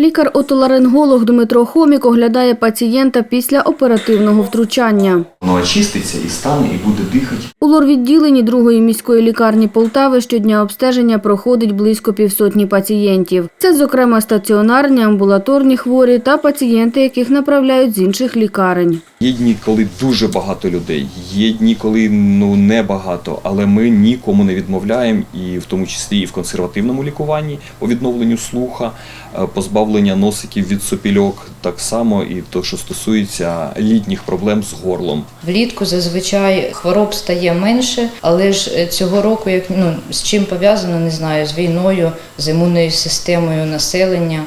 Лікар-отоларинголог Дмитро Хомік оглядає пацієнта після оперативного втручання. Воно очиститься і стане, і буде дихати. У лор-відділенні другої міської лікарні Полтави щодня обстеження проходить близько півсотні пацієнтів. Це, зокрема, стаціонарні, амбулаторні хворі та пацієнти, яких направляють з інших лікарень. Є дні, коли дуже багато людей, є дні, коли ну небагато, але ми нікому не відмовляємо, і в тому числі і в консервативному лікуванні по відновленню слуха, е, позбавлення носиків від сопільок, так само і то, що стосується літніх проблем з горлом. Влітку зазвичай хвороб стає менше, але ж е, цього року, як ну з чим пов'язано, не знаю, з війною, з імунною системою населення.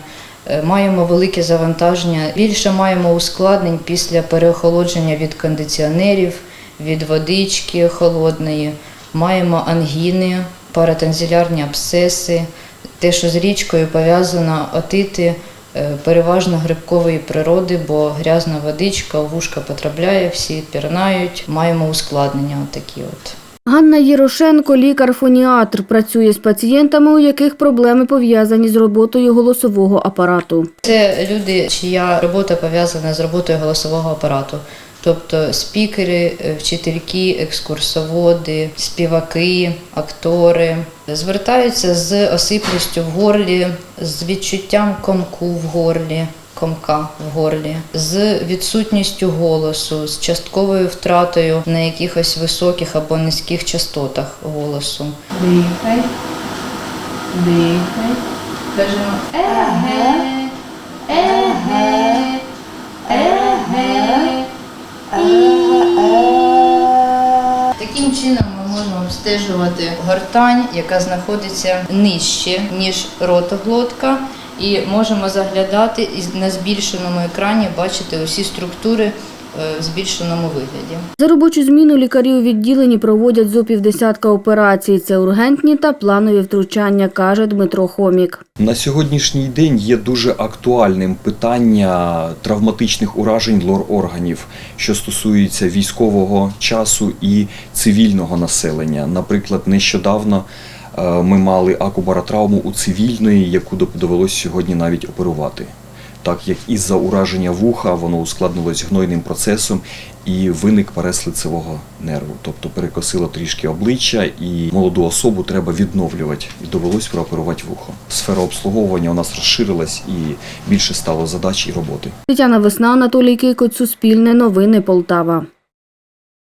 е, Маємо велике завантаження. Більше маємо ускладнень після переохолодження від кондиціонерів, від водички холодної. Маємо ангіни, паратензилярні абсцеси. Те, що з річкою пов'язано отити, е, переважно грибкової природи, бо грязна водичка вушка потрапляє, всі пірнають. Маємо ускладнення отакі от. Ганна Єрошенко, лікар-фоніатр, працює з пацієнтами, у яких проблеми пов'язані з роботою голосового апарату. Це люди, чия робота пов'язана з роботою голосового апарату. Тобто спікери, е, вчительки, екскурсоводи, співаки, актори звертаються з осиплістю в горлі, з відчуттям комку в горлі, комка в горлі, з відсутністю голосу, з частковою втратою на якихось високих або низьких частотах голосу. Дихай, дихай. Кажемо еге, еге, чином ми можемо обстежувати гортань, яка знаходиться нижче, ніж ротоглотка, і можемо заглядати і на збільшеному екрані бачити усі структури в збільшеному вигляді. За робочу зміну лікарі у відділенні проводять зо півдесятка операцій. Це ургентні та планові втручання, каже Дмитро Хомік. На сьогоднішній день є дуже актуальним питання травматичних уражень лор-органів, що стосується військового часу і цивільного населення. Наприклад, нещодавно е, ми мали акубаротравму у цивільної, яку дов- довелось сьогодні навіть оперувати. Так як із-за ураження вуха воно ускладнилось гнойним процесом і виник перес лицевого нерву, тобто перекосило трішки обличчя, і молоду особу треба відновлювати. І довелось прооперувати вухо. Сфера обслуговування у нас розширилась і більше стало задач і роботи. Тетяна Весна, Анатолій Кикоць, Суспільне, Новини Полтава.